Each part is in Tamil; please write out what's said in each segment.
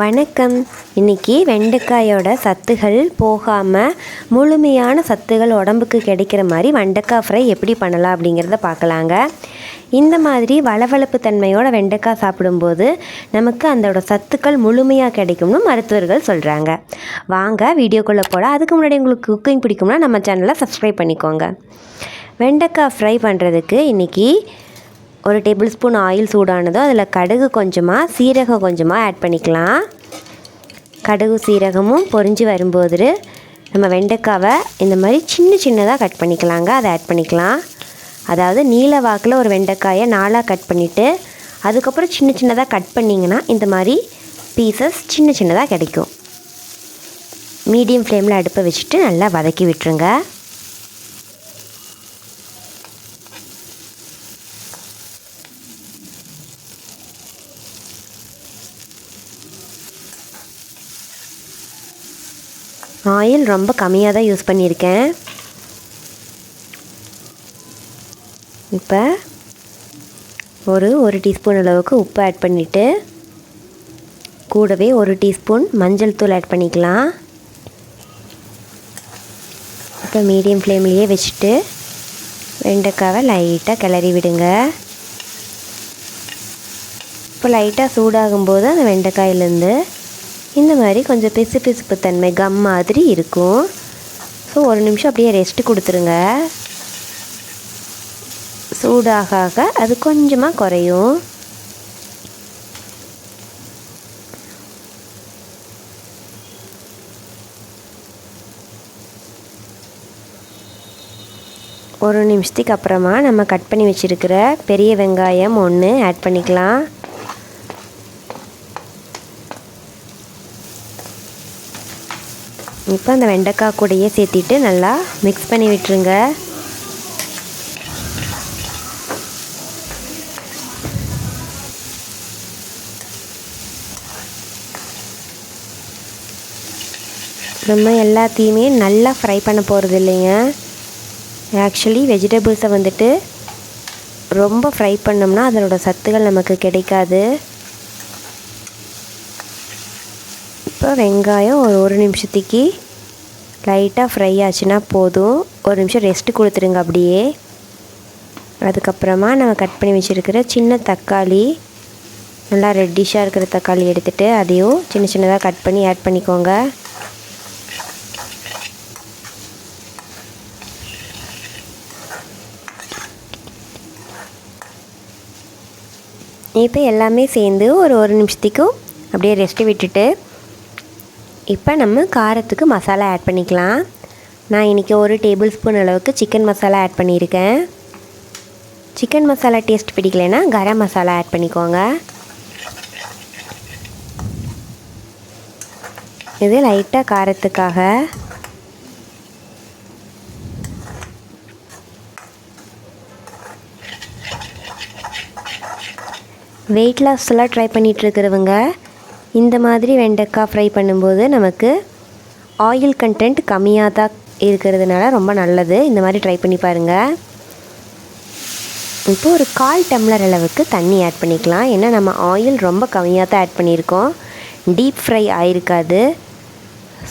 வணக்கம். இன்னைக்கு வெண்டைக்காயோட சத்துகள் போகாமல் முழுமையான சத்துகள் உடம்புக்கு கிடைக்கிற மாதிரி வெண்டைக்காய் ஃப்ரை எப்படி பண்ணலாம் அப்படிங்கிறத பார்க்கலாங்க. இந்த மாதிரி வளவளப்பு தன்மையோட வெண்டைக்காய் சாப்பிடும்போது நமக்கு அதோட சத்துக்கள் முழுமையாக கிடைக்கும்னு மருத்துவர்கள் சொல்கிறாங்க வாங்க வீடியோக்குள்ளே போட அதுக்கு முன்னாடி உங்களுக்கு குக்கிங் பிடிக்கும்னா நம்ம சேனலை சப்ஸ்கிரைப் பண்ணிக்கோங்க. வெண்டைக்காய் ஃப்ரை பண்ணுறதுக்கு இன்றைக்கி ஒரு டேபிள் ஸ்பூன் ஆயில் சூடானதும் அதில் கடுகு கொஞ்சமாக சீரகம் கொஞ்சமாக ஆட் பண்ணிக்கலாம். கடுகு சீரகமும் பொரிஞ்சு வரும்போது நம்ம வெண்டைக்காவை இந்த மாதிரி சின்ன சின்னதாக கட் பண்ணிக்கலாங்க. அதை ஆட் பண்ணிக்கலாம். அதாவது நீல வாக்கில் ஒரு வெண்டைக்காயை நாலாக கட் பண்ணிவிட்டு அதுக்கப்புறம் சின்ன சின்னதாக கட் பண்ணிங்கன்னா இந்த மாதிரி பீசஸ் சின்ன சின்னதாக கிடைக்கும். மீடியம் ஃப்ளேமில் அடுப்பை வச்சுட்டு நல்லா வதக்கி விட்டுருங்க. ஆயில் ரொம்ப கம்மியாக தான் யூஸ் பண்ணியிருக்கேன். இப்போ ஒரு ஒரு டீஸ்பூன் அளவுக்கு உப்பு ஆட் பண்ணிவிட்டு கூடவே ஒரு டீஸ்பூன் மஞ்சள் தூள் ஆட் பண்ணிக்கலாம். இப்போ மீடியம் ஃப்ளேம்லேயே வச்சுட்டு வெண்டைக்காவை லைட்டாக கிளறி விடுங்க. இப்போ லைட்டாக சூடாகும்போது அந்த வெண்டைக்காயிலேருந்து இந்த மாதிரி கொஞ்சம் பிசு பிசுப்பு தன்மை கம் மாதிரி இருக்கும். ஸோ ஒரு நிமிஷம் அப்படியே ரெஸ்ட்டு கொடுத்துருங்க. சூடாக ஆக அது கொஞ்சமாக குறையும். ஒரு நிமிஷத்துக்கு அப்புறமா நம்ம கட் பண்ணி வச்சுருக்கிற பெரிய வெங்காயம் ஒன்று ஆட் பண்ணிக்கலாம். இப்போ அந்த வெண்டைக்காய் கூடையே சேர்த்திட்டு நல்லா மிக்ஸ் பண்ணி விட்டுருங்க. நம்ம எல்லாத்தையுமே நல்லா ஃப்ரை பண்ண போகிறது இல்லைங்க. ஆக்சுவலி வெஜிடபிள்ஸை வந்துட்டு ரொம்ப ஃப்ரை பண்ணோம்னா அதனோட சத்துகள் நமக்கு கிடைக்காது. இப்போ வெங்காயம் ஒரு ஒரு நிமிஷத்துக்கு லைட்டாக ஃப்ரை ஆச்சுன்னா போதும். ஒரு நிமிஷம் ரெஸ்ட்டு கொடுத்துருங்க அப்படியே. அதுக்கப்புறமா நம்ம கட் பண்ணி வச்சுருக்கிற சின்ன தக்காளி நல்லா ரெட்டிஷாக இருக்கிற தக்காளி எடுத்துகிட்டு அதையும் சின்ன சின்னதாக கட் பண்ணி ஆட் பண்ணிக்கோங்க. இப்போ எல்லாமே சேர்ந்து ஒரு ஒரு நிமிஷத்துக்கும் அப்படியே ரெஸ்ட்டு விட்டுட்டு இப்போ நம்ம காரத்துக்கு மசாலா ஆட் பண்ணிக்கலாம். நான் இன்றைக்கி ஒரு டேபிள் ஸ்பூன் அளவுக்கு சிக்கன் மசாலா ஆட் பண்ணியிருக்கேன். சிக்கன் மசாலா டேஸ்ட் பிடிக்கலைன்னா கரம் மசாலா ஆட் பண்ணிக்கோங்க. இது லைட்டாக காரத்துக்காக. வெயிட் லாஸ்லாம் ட்ரை பண்ணிகிட்ருக்கிறவங்க இந்த மாதிரி வெண்டைக்காய் ஃப்ரை பண்ணும்போது நமக்கு ஆயில் கண்டென்ட் கம்மியாக தான் இருக்கிறதுனால ரொம்ப நல்லது. இந்த மாதிரி ட்ரை பண்ணி பாருங்கள் இப்போ ஒரு கால் டம்ளர் அளவுக்கு தண்ணி ஆட் பண்ணிக்கலாம். ஏன்னா நம்ம ஆயில் ரொம்ப கம்மியாக தான் ஆட் பண்ணியிருக்கோம். Deep fry ஆயிருக்காது.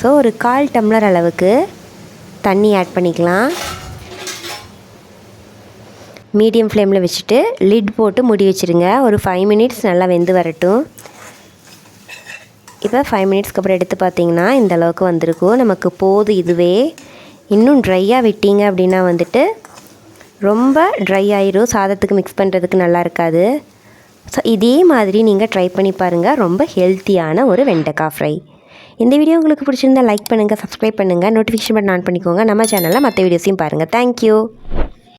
ஸோ ஒரு கால் டம்ளர் அளவுக்கு தண்ணி ஆட் பண்ணிக்கலாம். மீடியம் ஃப்ளேமில் வச்சுட்டு லிட் போட்டு மூடி வச்சுருங்க. ஒரு ஃபைவ் மினிட்ஸ் நல்லா வெந்து வரட்டும். இப்போ ஃபைவ் மினிட்ஸ்க்கு அப்புறம் எடுத்து பார்த்தீங்கன்னா இந்த அளவுக்கு வந்திருக்கும். நமக்கு போதும் இதுவே. இன்னும் ட்ரையாக விட்டீங்க அப்படின்னா வந்துட்டு ரொம்ப ட்ரை ஆயிரும். சாதத்துக்கு மிக்ஸ் பண்ணுறதுக்கு நல்லா இருக்காது. ஸோ இதே மாதிரி நீங்கள் ட்ரை பண்ணி பாருங்கள் ரொம்ப ஹெல்த்தியான ஒரு வெண்டைக்காய் ஃப்ரை இந்த வீடியோ உங்களுக்கு பிடிச்சிருந்தா லைக் பண்ணுங்கள் சப்ஸ்கிரைப் பண்ணுங்கள் நோட்டிஃபிகேஷன் பட்டன் ஆன் பண்ணிக்கோங்க. நம்ம சேனலில் மற்ற வீடியோஸையும் பாருங்கள் தேங்க்யூ